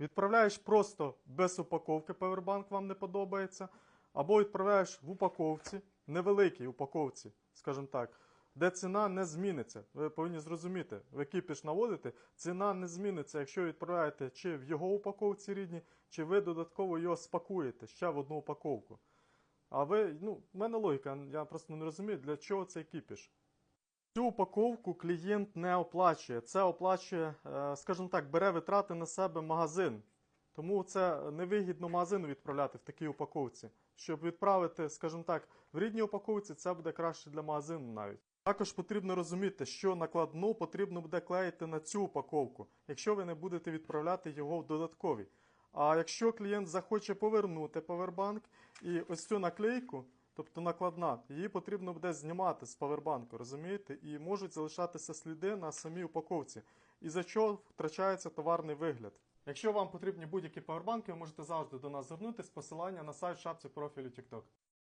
Відправляєш просто без упаковки, павербанк вам не подобається, або відправляєш в упаковці, невеликій упаковці, скажімо так, де ціна не зміниться. Ви повинні зрозуміти, в кіпіш наводите, ціна не зміниться, якщо відправляєте чи в його упаковці рідні, чи ви додатково його спакуєте ще в одну упаковку. А ви, ну, в мене логіка, я просто не розумію, для чого цей кіпіш. Цю упаковку клієнт не оплачує. Це оплачує, е, скажімо так, бере витрати на себе магазин. Тому це невигідно магазину відправляти в такій упаковці. Щоб відправити, скажімо так, в рідній упаковці, це буде краще для магазину навіть. Також потрібно розуміти, що накладну потрібно буде клеїти на цю упаковку, якщо ви не будете відправляти його в додаткові. А якщо клієнт захоче повернути павербанк і ось цю наклейку, тобто накладна, її потрібно буде знімати з павербанку, розумієте? І можуть залишатися сліди на самій упаковці, і за що втрачається товарний вигляд. Якщо вам потрібні будь-які павербанки, ви можете завжди до нас звернутися, посилання на сайт шапці профілю TikTok.